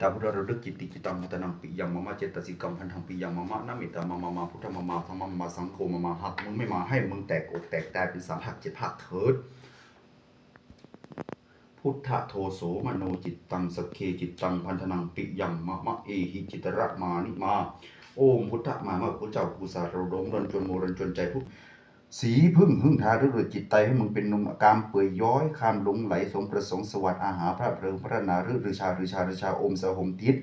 ตาพุทธระลึกกิตติกิตังมัตนังปิยังมะมะเจตสิกรรมพันธังปิยังมะมะนะเมตตามะมะมาพุทธมะมาธรรมมาสังโฆมะมาหักมึงไม่มาให้มึงแตกอกแตกตายเป็นสามภาคเจ็ดภาคเถิดพุทธโทโสมโนจิตตังสกเคจิตตังพันธนังปิยังมะมะเอหิจิตระมานิมา โอมพุทธมามะพุทธเจ้าภูสาราดงรันจนโมรันจนใจพุท สีพึ่งหึ่งทาด้วยจิตใจให้มึงเป็นนมกามเปื่อยย้อยคามหลงไหลสมประสงค์สวัสดิ์อาหารพระเพลิงพระนาฤฤชาฤชาฤชาอมสหมติด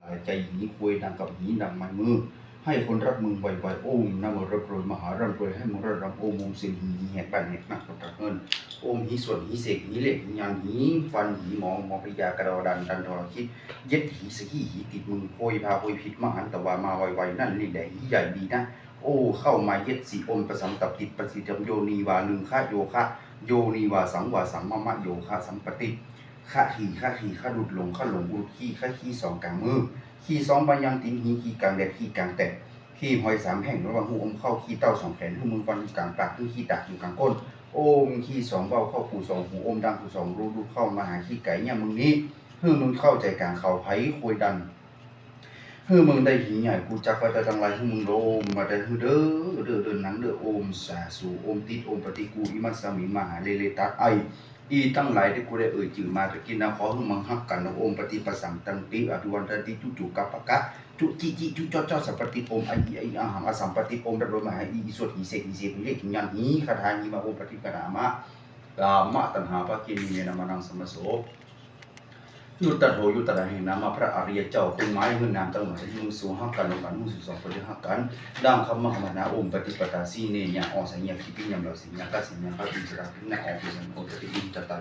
หลายใจหีคุยดังกับหีดังมันมือ ให้คนรักมึงไวๆโอ้มนะมรบรวยมหา โอมโอมสิงหีหีแหกบ้านแหกนักกระเงินโอมหีส่วนหีเสกหีเหล็กหียานหีฟันหีหมองหมอพยากระดอดันดันทรคิด เย็ดหีสกีหีติดมึงโพยพาโพยผิดมหันแต่ว่ามาไวๆนั่นนี่แหละหีใหญ่ดีนะโอ้เข้ามาเย็ดสีอมประสัมตับติดปฏิจมโยนีวาลึงฆะโยคะโยนีวาสังวาสังมะมะโยคะสัมปติฆะหีฆะหีฆะหลุดหลงฆะหลงอุดขี้ฆะขี้สองกลางมือ ขี้สองปัญญังติงหีขี้กลางแดดขี้กลางแตก ขี้หอยสามแห่งระหว่างหูอมเข้าขี้เต้าสองแขนหูมือฟันกลางปากขึ้นขี้ดักอยู่กลางก้นโอมขี้สองเบ้าเข้าหูสองหูอมดังหูสองรูรูเข้ามาหาขี้ไก่เนี่ยมึงนี้เพื่อมึงเข้าใจกลางเขาไผ่คุยดันเพื่อมึงได้หีใหญ่กูจักไปแต่จังไรให้มึงโดมมาได้ฮือเด้อเด้อเด้อหนังเด้อโอมสาสูโอมติดโอมปฏิกูอิมัสสามิมหาเลเลตัดไอ อีตั้งหลายที่กูได้เอ่ยจื่อมาตะกี้นะขอให้มึงฮักกันนะองค์ปฏิปสังตังปิอภิวันตติจุจุกัปปะกะจุจิจิจุจอจอสัพปฏิอมอันอีไออาหังอสัมปฏิอมดับรมหาอีสวดหีเสกหีเสกหีเลขยันหีคาถาหีมาองค์ปฏิปนามะกามะตัณหาปะกินีเนนะมานังสมโสยุตตะโทยุตตะหินามาพระอริยเจ้าคุณไม้หื้นนามตั้งหมายยุงสูงฮักกันลงกันหุสิสองคนฮักกันดังคำมหานาองค์ปฏิปตาสีเนญาอสัญญาคิปิยามเราสิญญากัสิญญากัปิจราปินะอภิสันโอต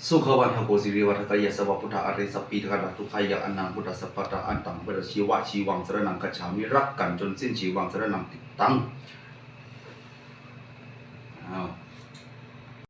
สุขวันทั้งหลายมันเดินทางคุณตะอีหิมะมังสุขวันทโกสิริวัฒกายสวัพุทธอริสัพพิทกาทุขายะอนังพุทธสัพพะตะอันตังเปรชีวะชีวังสรนังกัจฉามิรักกันจนสิ้นชีวังสรนังติดตั้งอ้าว